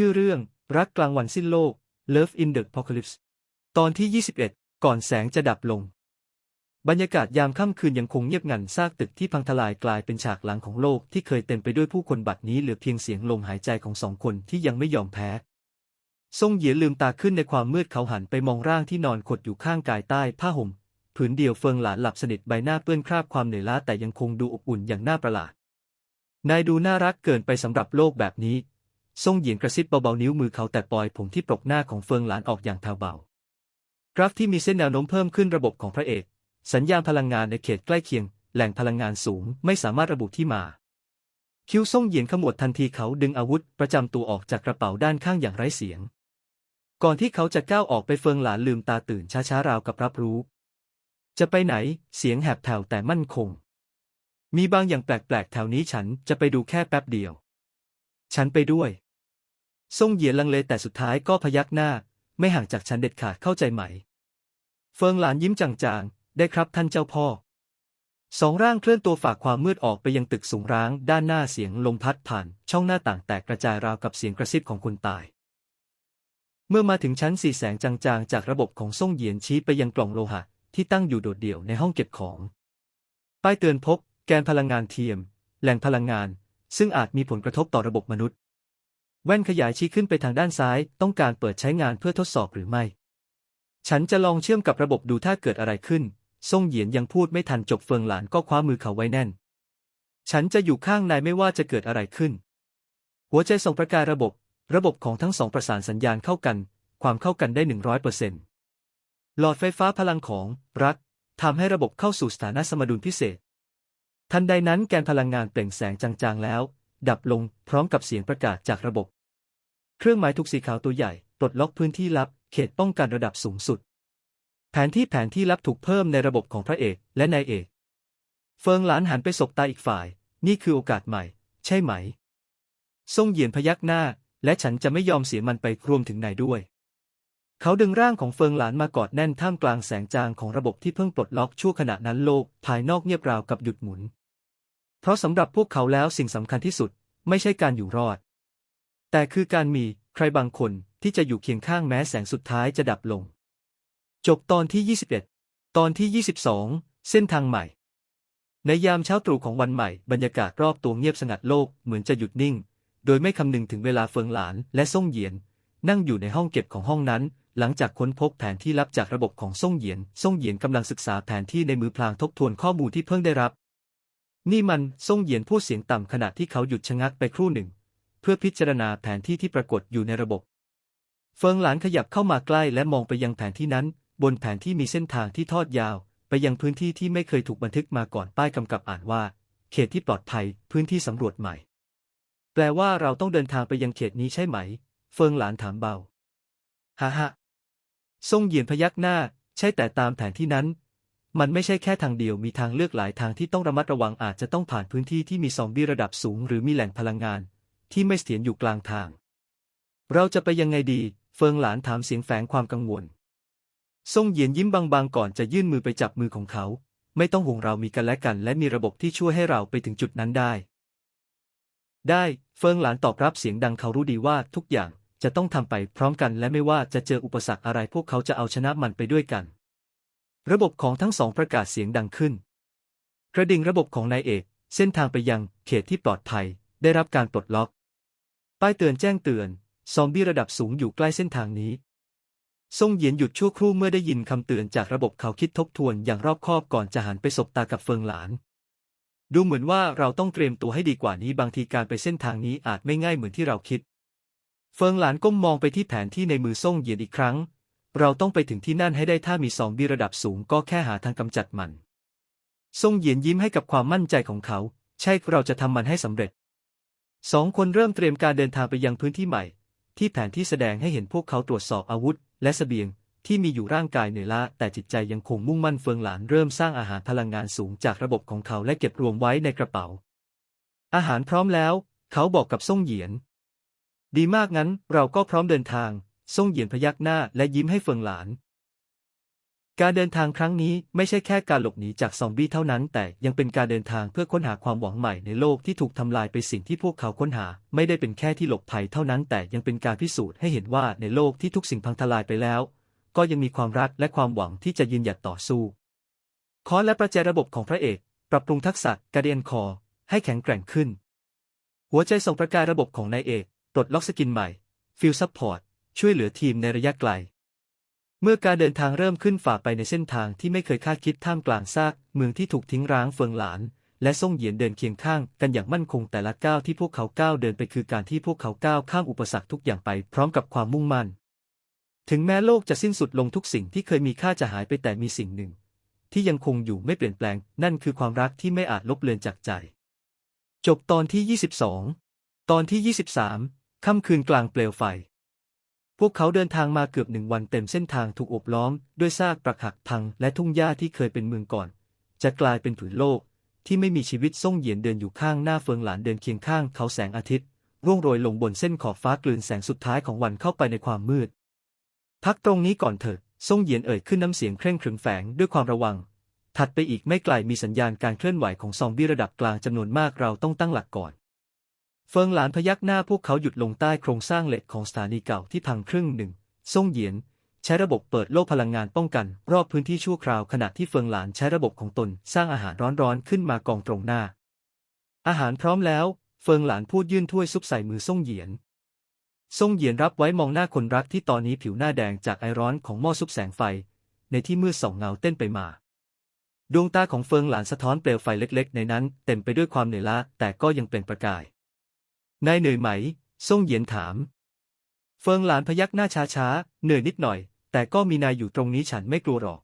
ชื่อเรื่อง รักกลางวันสิ้นโลก Love in the Apocalypse ตอนที่ 21 ก่อนแสงจะดับลง บรรยากาศยามค่ำคืนยังคงเงียบงันซากตึกที่พังทลายกลายเป็นฉากหลังของโลกที่เคยเต็มไปด้วยผู้คนบัดนี้เหลือเพียงเสียงลมหายใจของสองคนที่ยังไม่ยอมแพ้ซ่งเหยียลืมตาขึ้นในความมืดเขาหันไปมองร่างที่นอนขดอยู่ข้างกายใต้ผ้าห่มผืนเดียวเฟิงหลานหลับสนิทใบหน้าเปื้อนคราบความเหนื่อยล้าแต่ยังคงดูอบอุ่นอย่างน่าประหลาดนายดูน่ารักเกินไปสำหรับโลกแบบนี้ ซ่งเหยียนกระซิบเบาๆนิ้วมือเขาแต่ปล่อยผมที่ปกหน้าของเฟิงหลานออกอย่างแผ่วเบา กราฟที่มีเส้นแนวโน้มเพิ่มขึ้นระบบของพระเอก สัญญาณพลังงานในเขตใกล้เคียง แหล่งพลังงานสูงไม่สามารถระบุที่มา คิ้วซ่งเหยียนขมวดทันทีเขาดึงอาวุธประจำตัวออกจากกระเป๋าด้านข้างอย่างไร้เสียง ก่อนที่เขาจะก้าวออกไปเฟิงหลานลืมตาตื่นช้าๆราวกับรับรู้ จะไปไหน เสียงแหบแผ่วแต่มั่นคง มีบางอย่างแปลกๆแถวนี้ฉันจะไปดูแค่แป๊บเดียว ฉันไปด้วย ซ่งเหยียลังเลแต่สุดท้ายก็พยักหน้า ไม่ห่างจากฉันเด็ดขาดเข้าใจไหม เฟิงหลานยิ้มจางๆ ได้ครับท่านเจ้าพ่อ สองร่างเคลื่อนตัวฝากความมืดออกไปยังตึกสูงร้าง ด้านหน้าเสียงลมพัดผ่าน ช่องหน้าต่างแตกกระจายราวกับเสียงกระซิบของคนตาย เมื่อมาถึงชั้นสี่แสงจางๆ จากระบบของซ่งเหยียนชี้ไปยังกล่องโลหะ ที่ตั้งอยู่โดดเดี่ยวในห้องเก็บของป้ายเตือนพบ แกนพลังงานเทียม แหล่งพลังงาน ซึ่งอาจมีผลกระทบต่อระบบมนุษย์ แว่นขยายชี้ขึ้นไปทางด้านซ้าย ต้องการเปิดใช้งานเพื่อทดสอบหรือไม่ ฉันจะลองเชื่อมกับระบบดูถ้าเกิดอะไรขึ้น ซ่งเหยียนยังพูดไม่ทันจบเฟิงหลานก็คว้ามือเขาไว้แน่น ฉันจะอยู่ข้างนายไม่ว่าจะเกิดอะไรขึ้น หัวใจส่งประกายระบบ ระบบของทั้งสองประสานสัญญาณเข้ากัน ความเข้ากันได้หนึ่งร้อยเปอร์เซ็นต์หลอดไฟฟ้าพลังของรักทำให้ระบบเข้าสู่สถานะสมดุลพิเศษ ทันใดนั้นแกนพลังงานเปล่งแสงจางๆแล้ว ดับลงพร้อมกับเสียงประกาศจากระบบ เครื่องหมายถูกสีขาวตัวใหญ่ปลดล็อกพื้นที่ลับ เขตป้องกันระดับสูงสุด แผนที่แผนที่ลับถูกเพิ่มในระบบของพระเอกและนายเอก เฟิงหลานหันไปสบตาอีกฝ่าย นี่คือโอกาสใหม่ ใช่ไหมซ่งเหยียนพยักหน้า และฉันจะไม่ยอมเสียมันไปรวมถึงนายด้วย เขาดึงร่างของเฟิงหลานมากอดแน่นท่ามกลางแสงจางของระบบที่เพิ่งปลดล็อกชั่วขณะนั้นโลกภายนอกเงียบราวกับหยุดหมุน เพราะสำหรับพวกเขาแล้วสิ่งสำคัญที่สุด ไม่ใช่การอยู่รอด แต่คือการมีใครบางคนที่จะอยู่เคียงข้างแม้แสงสุดท้ายจะดับลง จบตอนที่ 21 ตอนที่ 22 เส้นทางใหม่ ในยามเช้าตรู่ของวันใหม่ บรรยากาศรอบตัวเงียบสงัดโลกเหมือนจะหยุดนิ่ง โดยไม่คำนึงถึงเวลาเฟิงหลานและซ่งเหยียน นั่งอยู่ในห้องเก็บของห้องนั้น หลังจากค้นพบแผนที่ลับจากระบบของซ่งเหยียนซ่งเหยียนกำลังศึกษาแผนที่ในมือพลางทบทวนข้อมูลที่เพิ่งได้รับ นี่มันซ่งเหยียนพูดเสียงต่ำขณะที่เขาหยุดชะงักไปครู่หนึ่ง พื่อพิจารณาแผนที่ที่ปรากฏอยู่ในระบบ เฟิงหลานขยับเข้ามาใกล้และมองไปยังแผนที่นั้น บนแผนที่มีเส้นทางที่ทอดยาว ไปยังพื้นที่ที่ไม่เคยถูกบันทึกมาก่อนป้ายกำกับอ่านว่า เขตที่ปลอดภัย พื้นที่สำรวจใหม่ แปลว่าเราต้องเดินทางไปยังเขตนี้ใช่ไหม เฟิงหลานถามเบาฮ่าฮ่าซ่งเหยียนพยักหน้า ใช่แต่ตามแผนที่นั้น มันไม่ใช่แค่ทางเดียวมีทางเลือกหลายทางที่ต้องระมัดระวังอาจจะต้องผ่านพื้นที่ที่มีซอมบี้ระดับสูง หรือมีแหล่งพลังงาน ที่ไม่เสถียรอยู่กลางทาง เราจะไปยังไงดี เฟิงหลานถามเสียงแฝงความกังวลซ่งเหยียนยิ้มบางๆก่อนจะยื่นมือไปจับมือของเขา ไม่ต้องห่วงเรามีกันและกันและมีระบบที่ช่วยให้เราไปถึงจุดนั้นได้ ได้เฟิงหลานตอบรับเสียงดังเขารู้ดีว่าทุกอย่างจะต้องทำไปพร้อมกันและไม่ว่าจะเจออุปสรรคอะไรพวกเขาจะเอาชนะมันไปด้วยกัน ระบบของทั้งสองประกาศเสียงดังขึ้น กระดิ่งระบบของนายเอก เส้นทางไปยังเขตที่ปลอดภัย ได้รับการปลดล็อก ป้ายเตือนแจ้งเตือน ซอมบี้ระดับสูงอยู่ใกล้เส้นทางนี้ซ่งเหยียนหยุดชั่วครู่เมื่อได้ยินคำเตือนจากระบบเขาคิดทบทวนอย่างรอบคอบก่อนจะหันไปสบตากับเฟิงหลาน ดูเหมือนว่าเราต้องเตรียมตัวให้ดีกว่านี้บางทีการไปเส้นทางนี้อาจไม่ง่ายเหมือนที่เราคิด เฟิงหลานก้มมองไปที่แผนที่ในมือซ่งเหยียนอีกครั้ง เราต้องไปถึงที่นั่นให้ได้ถ้ามีซอมบี้ระดับสูงก็แค่หาทางกำจัดมันซ่งเหยียนยิ้มให้กับความมั่นใจของเขา ใช่เราจะทำมันให้สำเร็จ สองคนเริ่มเตรียมการเดินทางไปยังพื้นที่ใหม่ ที่แผนที่แสดงให้เห็นพวกเขาตรวจสอบอาวุธ และเสบียง ที่มีอยู่ร่างกายเหนื่อยล้าแต่จิตใจยังคงมุ่งมั่นเฟิงหลานเริ่มสร้างอาหารพลังงานสูงจากระบบของเขาและเก็บรวมไว้ในกระเป๋า อาหารพร้อมแล้ว เขาบอกกับซ่งเหยียน ดีมากงั้นเราก็พร้อมเดินทางซ่งเหยียนพยักหน้าและยิ้มให้เฟิงหลาน การเดินทางครั้งนี้ไม่ใช่แค่การหลบหนีจากซอมบี้เท่านั้น แต่ยังเป็นการเดินทางเพื่อค้นหาความหวังใหม่ในโลกที่ถูกทำลายไปสิ่งที่พวกเขาค้นหา ไม่ได้เป็นแค่ที่หลบภัยเท่านั้น แต่ยังเป็นการพิสูจน์ให้เห็นว่าในโลกที่ทุกสิ่งพังทลายไปแล้ว ก็ยังมีความรักและความหวังที่จะยืนหยัดต่อสู้คอและประแจระบบของพระเอก ปรับปรุงทักษะการเดียนคอให้แข็งแกร่งขึ้น หัวใจส่งประกายระบบของนายเอกปลดล็อกสกินใหม่ฟิลซัพพอร์ตช่วยเหลือทีมในระยะไกล เมื่อการเดินทางเริ่มขึ้นฝ่าไปในเส้นทางที่ไม่เคยคาดคิดท่ามกลางซาก เมืองที่ถูกทิ้งร้างเฟิงหลาน และซ่งเหยียนเดินเคียงข้างกันอย่างมั่นคงแต่ละก้าวที่พวกเขาก้าวเดินไปคือการที่พวกเขาก้าวข้ามอุปสรรคทุกอย่างไปพร้อมกับความมุ่งมั่น ถึงแม้โลกจะสิ้นสุดลงทุกสิ่งที่เคยมีค่าจะหายไปแต่มีสิ่งหนึ่ง ที่ยังคงอยู่ไม่เปลี่ยนแปลง นั่นคือความรักที่ไม่อาจลบเลือนจากใจ จบตอนที่ 22 ตอนที่ 23 ค่ำคืนกลางเปลวไฟ พวกเขาเดินทางมาเกือบหนึ่งวันเต็มเส้นทางถูกอบล้อม ด้วยซากปรักหักพังและทุ่งหญ้าที่เคยเป็นเมืองก่อน จะกลายเป็นผืนโลก ที่ไม่มีชีวิตส่งเหยียนเดินอยู่ข้างหน้าเฟิงหลานเดินเคียงข้างเขาแสงอาทิตย์ ร่วงโรยลงบนเส้นขอบฟ้ากลืนแสงสุดท้ายของวันเข้าไปในความมืด พักตรงนี้ก่อนเถิดส่งเหยียนเอ่ยขึ้นน้ำเสียงเคร่งขรึมแฝงด้วยความระวัง ถัดไปอีกไม่ไกลมีสัญญาณการเคลื่อนไหวของซอมบี้ระดับกลางจำนวนมากเราต้องตั้งหลักก่อน เฟิงหลานพยักหน้าพวกเขาหยุดลงใต้โครงสร้างเหล็กของสถานีเก่าที่พังครึ่งหนึ่งซ่งเหยียน ใช้ระบบเปิดโล่พลังงานป้องกัน รอบพื้นที่ชั่วคราวขณะที่เฟิงหลานใช้ระบบของตนสร้างอาหารร้อนๆขึ้นมากองตรงหน้า อาหารพร้อมแล้ว เฟิงหลานพูดยื่นถ้วยซุปใส่มือซ่งเหยียนซ่งเหยียนรับไว้มองหน้าคนรักที่ตอนนี้ผิวหน้าแดงจากไอร้อนของหม้อซุปแสงไฟ ในที่มืดส่องเงาเต้นไปมาดวงตาของเฟิงหลานสะท้อนเปลวไฟเล็กๆ ในนั้น เต็มไปด้วยความเหนื่อยล้าแต่ก็ยังเปล่งประกาย นายเหนื่อยไหม ซ่งเหยียนถาม เฟิงหลานพยักหน้าช้าๆเหนื่อยนิดหน่อย แต่ก็มีนายอยู่ตรงนี้ฉันไม่กลัวหรอก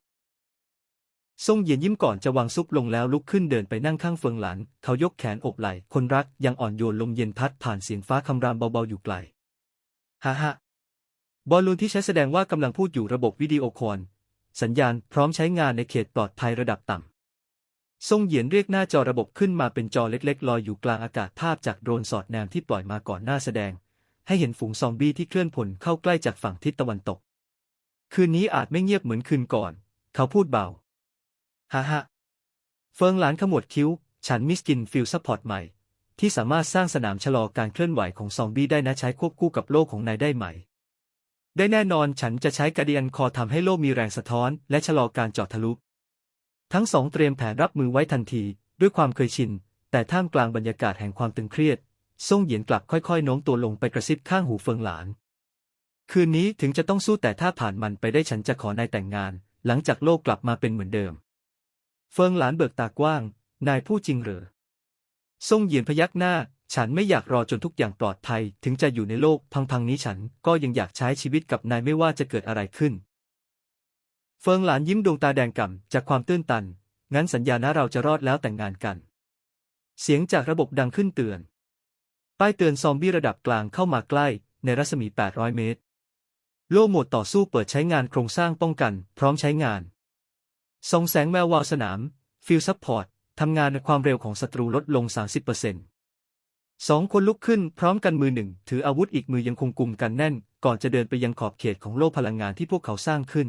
ซ่งเหยียนยิ้มก่อนจะวางซุปลงแล้วลุกขึ้นเดินไปนั่งข้างเฟิงหลาน เขายกแขนอบไหล่ คนรักยังอ่อนโยนลมเย็นพัดผ่านเสียงฟ้าคำรามเบาๆอยู่ไกล ฮ่าฮ่าบอลลูนที่ใช้แสดงว่ากำลังพูดอยู่ระบบวิดีโอคอลสัญญาณพร้อมใช้งานในเขตปลอดภัยระดับต่ำ ซ่งเหยียนเรียกหน้าจอระบบขึ้นมาเป็นจอเล็กๆ ลอยอยู่กลางอากาศภาพจากโดรนสอดแนมที่ปล่อยมาก่อนหน้าแสดง ให้เห็นฝูงซอมบี้ที่เคลื่อนพลเข้าใกล้จากฝั่งทิศตะวันตก คืนนี้อาจไม่เงียบเหมือนคืนก่อน เขาพูดเบาฮ่าฮ่าเฟิงหลานขมวดคิ้ว ฉันมิสกินฟิลซัพพอร์ตใหม่ ที่สามารถสร้างสนามชะลอการเคลื่อนไหวของซอมบี้ได้นะใช้ควบคู่กับโลกของนายได้ไหม ได้แน่นอนฉันจะใช้กระเดียนคอทำให้โลกมีแรงสะท้อน และชะลอการเจาะทะลุ ทั้งสองเตรียมแผนรับมือไว้ทันที ด้วยความเคยชิน แต่ท่ามกลางบรรยากาศแห่งความตึงเครียดซ่งเหยียนกลับค่อยๆโน้มตัวลงไปกระซิบข้างหูเฟิงหลาน คืนนี้ถึงจะต้องสู้แต่ถ้าผ่านมันไปได้ฉันจะขอนายแต่งงาน หลังจากโลกกลับมาเป็นเหมือนเดิม เฟิงหลานเบิกตากว้าง นายพูดจริงเหรอซ่งเหยียนพยักหน้า ฉันไม่อยากรอจนทุกอย่างปลอดภัย ถึงจะอยู่ในโลกพังๆนี้ฉันก็ยังอยากใช้ชีวิตกับนายไม่ว่าจะเกิดอะไรขึ้น เฟิงหลานยิ้มดวงตาแดงก่ำจากความตื้นตัน งั้นสัญญานะเราจะรอดแล้วแต่งงานกัน เสียงจากระบบดังขึ้นเตือน ป้ายเตือนซอมบี้ระดับกลางเข้ามาใกล้ ในรัศมี 800 เมตร โล่หมดต่อสู้เปิดใช้งานโครงสร้างป้องกัน พร้อมใช้งานส่องแสงแวววาวสนาม ฟิลซัพพอร์ตทำงานในความเร็วของศัตรูลดลง 30%สองคนลุกขึ้นพร้อมกันมือหนึ่ง ถืออาวุธอีกมือยังคงกุมกันแน่น ก่อนจะเดินไปยังขอบเขตของโลกพลังงานที่พวกเขาสร้างขึ้น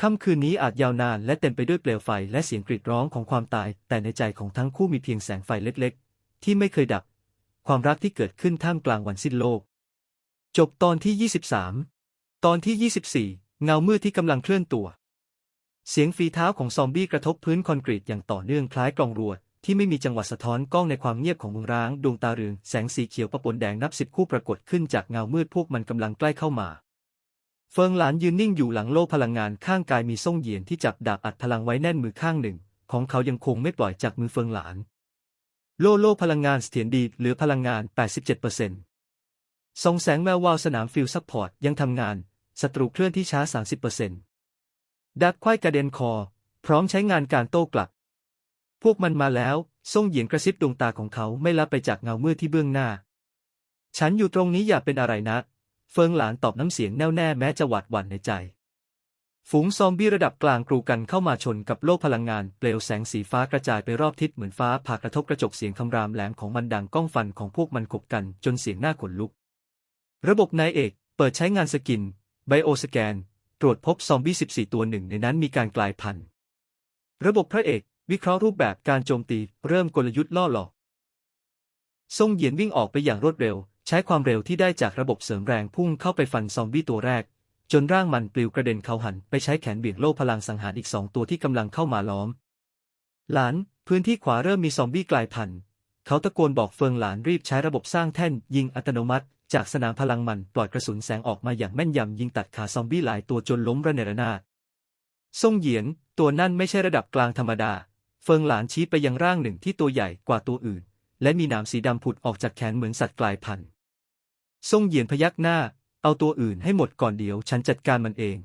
ค่ำคืนนี้อาจยาวนานและเต็มไปด้วยเปลวไฟและเสียงกรีดร้องของความตาย แต่ในใจของทั้งคู่มีเพียงแสงไฟเล็กๆ ที่ไม่เคยดับ ความรักที่เกิดขึ้นท่ามกลางวันสิ้นโลก จบตอนที่ 23 ตอนที่ 24 เงามืดที่กำลังเคลื่อนตัว เสียงฝีเท้าของซอมบี้กระทบพื้นคอนกรีตอย่างต่อเนื่องคล้ายกลองรัวที่ไม่มีจังหวะสะท้อนกล้องในความเงียบของเมืองร้าง ดวงตาเรืองแสงสีเขียวประปนแดงนับสิบคู่ปรากฏขึ้นจากเงามืดพวกมันกำลังใกล้เข้ามา เฟิงหลานยืนนิ่งอยู่หลังโล่พลังงานข้างกายมีส่งเหยียนที่จับดาบอัดพลังไว้แน่นมือข้างหนึ่ง ของเขายังคงไม่ปล่อยจากมือเฟิงหลาน โล่โล่พลังงานเสถียรดีเหลือพลังงาน 87%สองแสงแวววาวสนามฟิลซัพพอร์ตยังทำงานศัตรูเคลื่อนที่ช้า 30%ดักควายกระเด็นคอ พร้อมใช้งานการโต้กลับ พวกมันมาแล้วส่งเหยียนกระซิบดวงตาของเขาไม่ละไปจากเงามืดที่เบื้องหน้า ฉันอยู่ตรงนี้อย่าเป็นอะไรนะ เฟิงหลานตอบน้ำเสียงแน่วแน่แม้จะหวาดหวั่นในใจ ฝูงซอมบี้ระดับกลางกรูกันเข้ามาชนกับโลกพลังงาน เปลวแสงสีฟ้ากระจายไปรอบทิศเหมือนฟ้าผ่ากระทบกระจกเสียงคำรามแหลมของมันดังก้องฟันของพวกมันขบกันจนเสียงหน้าขนลุก ระบบนายเอกเปิดใช้งานสกินไบโอสแกน ตรวจพบซอมบี้14 ตัวหนึ่งในนั้นมีการกลายพันธุ์ระบบพระเอก วิเคราะห์รูปแบบการโจมตี เริ่มกลยุทธ์ล่อหลอกซ่งเหยียนวิ่งออกไปอย่างรวดเร็ว ใช้ความเร็วที่ได้จากระบบเสริมแรงพุ่งเข้าไปฟันซอมบี้ตัวแรก จนร่างมันปลิวกระเด็นเขาหันไปใช้แขนเบี่ยงโล่พลังสังหารอีกสองตัวที่กำลังเข้ามาล้อม หลาน พื้นที่ขวาเริ่มมีซอมบี้กลายพันธุ์เขาตะโกนบอกเฟิงหลานรีบใช้ระบบสร้างแท่น ยิงอัตโนมัติ จากสนามพลังมันปล่อยกระสุนแสงออกมาอย่างแม่นยำยิงตัดขาซอมบี้หลายตัวจนล้มระเนระนาดซ่งเหยียนตัวนั่นไม่ใช่ระดับกลางธรรมดา เฟิงหลานชี้ไปยังร่างหนึ่งที่ตัวใหญ่กว่าตัวอื่น และมีหนามสีดำผุดออกจากแขนเหมือนสัตว์กลายพันธุ์ซ่งเหยียนพยักหน้า เอาตัวอื่นให้หมดก่อนเดี๋ยวฉันจัดการมันเอง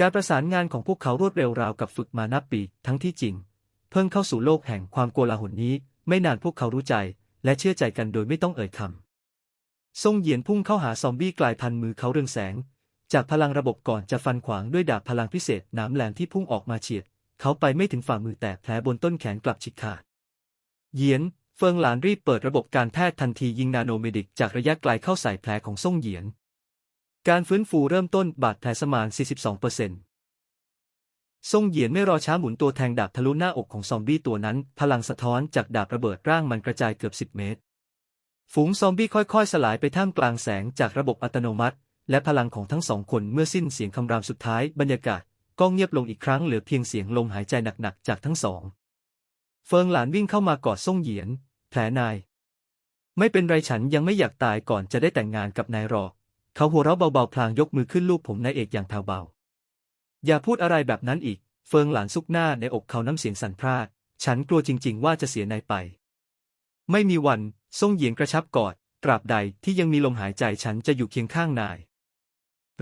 การประสานงานของพวกเขารวดเร็วราวกับฝึกมานับปี ทั้งที่จริง เพิ่งเข้าสู่โลกแห่งความโกลาหลนี้ ไม่นานพวกเขารู้ใจ และเชื่อใจกันโดยไม่ต้องเอ่ยคำซ่งเหยียนพุ่งเข้าหาซอมบี้กลายพันธุ์มือเขาเรืองแสง จากพลังระบบก่อนจะฟันขวางด้วยดาบพลังพิเศษน้ำแหลมที่พุ่งออกมาเฉียด เขาไปไม่ถึงฝ่ามือแต่แผลบนต้นแขนกลับฉีกขาด เหยียน ฟิงหลานรีบเปิดระบบการแพทย์ทันทียิงนาโนเมดิกจากระยะไกลเข้าใส่แผลของซ่งเหยียน การฟื้นฟูเริ่มต้นบาดแผลสมาน 42%ซ่งเหยียนไม่รอช้าหมุนตัวแทงดาบทะลุหน้าอกของซอมบี้ตัวนั้น พลังสะท้อนจากดาบระเบิดร่างมันกระจายเกือบ 10 เมตร ฝูงซอมบี้ค่อยๆ สลายไปท่ามกลางแสงจากระบบอัตโนมัติ และพลังของทั้งสองคนเมื่อสิ้นเสียงคำรามสุดท้ายบรรยากาศก็เงียบลงอีกครั้งเหลือเพียงเสียงลมหายใจหนักๆจากทั้งสอง เฟิงหลานวิ่งเข้ามากอดซ่งเหยียน แผลนาย ไม่เป็นไรฉันยังไม่อยากตายก่อนจะได้แต่งงานกับนายหรอกเขาหัวเราะเบาๆพลางยกมือขึ้นลูบผมนายเอกอย่างแผ่วเบา อย่าพูดอะไรแบบนั้นอีก เฟิงหลานซุกหน้าในอกเขาน้ำเสียงสั่นพร่าฉันกลัวจริง ๆ ว่าจะเสียนายไป ไม่มีวันซ่งเหยียนกระชับกอด ตราบใดที่ยังมีลมหายใจฉันจะอยู่เคียงข้างนาย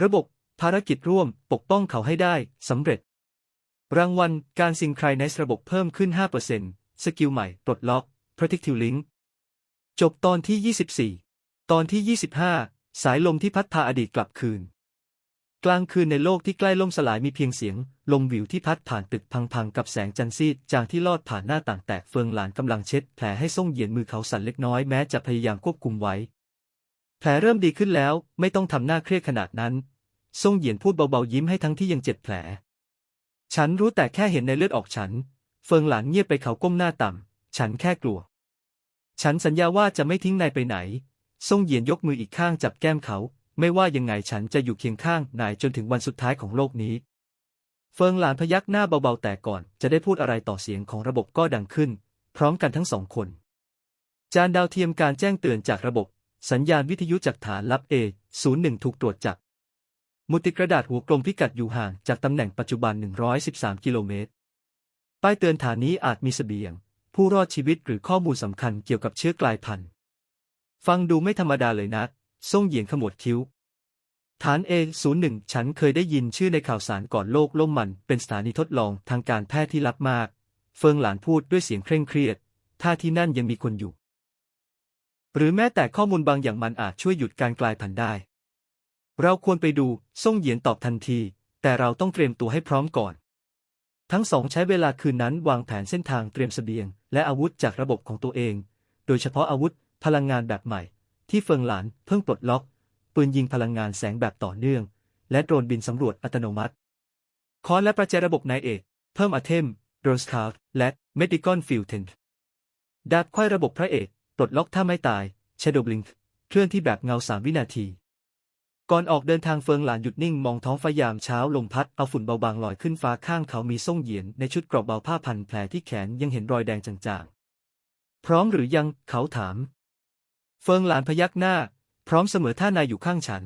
ระบบภารกิจร่วมปกป้องเขาให้ได้สำเร็จ รางวัล การซิงไครไนซ์ระบบเพิ่มขึ้น 5%สกิลใหม่ปลดล็อก Protective Link จบตอนที่ 24 ตอนที่ 25 สายลมที่พัดพาอดีตกลับคืน กลางคืนในโลกที่ใกล้ล่มสลายมีเพียงเสียง ลมวิวที่พัดผ่านตึกพังๆ กับแสงจันทร์ซีดจางที่ลอดผ่านหน้าต่างแตกเฟืองหลานกำลังเช็ด แผลให้ส่งเหยียนมือเขาสั่นเล็กน้อยแม้จะพยายามควบคุมไว้ แผลเริ่มดีขึ้นแล้ว ไม่ต้องทำหน้าเครียดขนาดนั้นส่งเหยียนพูดเบาๆยิ้มให้ทั้งที่ยังเจ็บแผล ฉันรู้แต่แค่เห็นในเลือดออกฉัน เฟิงหลานเงียบไปเขาก้มหน้าต่ำ ฉันแค่กลัว ฉันสัญญาว่าจะไม่ทิ้งนายไปไหนส่งเหยียนยกมืออีกข้างจับแก้มเขา ไม่ว่ายังไงฉันจะอยู่เคียงข้างนายจนถึงวันสุดท้ายของโลกนี้ เฟิงหลานพยักหน้าเบาๆแต่ก่อนจะได้พูดอะไรต่อเสียงของระบบก็ดังขึ้น พร้อมกันทั้งสองคน จานดาวเทียมการแจ้งเตือนจากระบบ สัญญาณวิทยุจากฐานลับ A01 ถูกตรวจจับ มุติกระดาษหัวกลมพิกัดอยู่ห่างจากตำแหน่งปัจจุบัน 113 กิโลเมตร ป้ายเตือนฐานนี้อาจมีเสบียง ผู้รอดชีวิตหรือข้อมูลสำคัญเกี่ยวกับเชื้อกลายพันธุ์ ฟังดูไม่ธรรมดาเลยนะส่งเหยียนขมวดคิ้ว ฐาน A01 ฉันเคยได้ยินชื่อในข่าวสารก่อนโลกล่มมัน เป็นสถานีทดลองทางการแพทย์ที่ลับมาก เฟิงหลานพูดด้วยเสียงเคร่งเครียด ถ้าที่นั่นยังมีคนอยู่ หรือแม้แต่ข้อมูลบางอย่างมันอาจช่วยหยุดการกลายพันธุ์ได้ เราควรไปดูส่งเหยียนตอบทันที แต่เราต้องเตรียมตัวให้พร้อมก่อน ทั้งสองใช้เวลาคืนนั้นวางแผนเส้นทางเตรียมเสบียง และอาวุธจากระบบของตัวเอง โดยเฉพาะอาวุธพลังงานแบบใหม่ ที่เฟิงหลานเพิ่งปลดล็อก ปืนยิงพลังงานแสงแบบต่อเนื่อง และโดรนบินสำรวจอัตโนมัติ คอนและประแจระบบนายเอก เพิ่มอะเทมโดรสคาร์และเมดิกอนฟิลเทนดาบควายระบบพระเอก ปลดล็อกถ้าไม่ตายเชโดบลิงเคลื่อนที่แบบเงาสามวินาที ก่อนออกเดินทางเฟิงหลานหยุดนิ่งมองท้องฟ้ายามเช้าลมพัดเอาฝุ่นเบาบางลอยขึ้นฟ้าข้างเขามีส่งเหยียนในชุดเกราะเบาผ้าพันแผลที่แขนยังเห็นรอยแดงจางๆ พร้อมหรือยังเขาถาม เฟิงหลานพยักหน้า พร้อมเสมอท่านายอยู่ข้างฉัน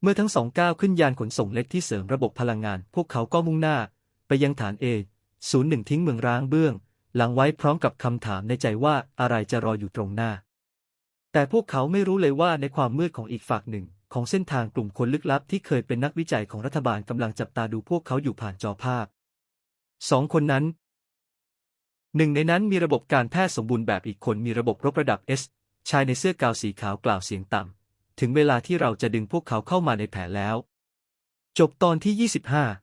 เมื่อทั้งสองก้าวขึ้นยานขนส่งเล็กที่เสริมระบบพลังงาน พวกเขาก็มุ่งหน้า ไปยังฐานเอศูนย์หนึ่งทิ้งเมืองร้างเบื้อง หลังไว้พร้อมกับคำถามในใจว่าอะไรจะรออยู่ตรงหน้า แต่พวกเขาไม่รู้เลยว่าในความมืดของอีกฝากหนึ่ง ของเส้นทางกลุ่มคนลึกลับที่เคยเป็นนักวิจัยของรัฐบาลกำลังจับตาดูพวกเขาอยู่ผ่านจอภาพสองคนนั้น หนึ่งในนั้นมีระบบการแพทย์สมบูรณ์แบบอีกคนมีระบบรบระดับเอสชายในเสื้อกาวสีขาวกล่าวเสียงต่ำ ถึงเวลาที่เราจะดึงพวกเขาเข้ามาในแผนแล้ว จบตอนที่ 25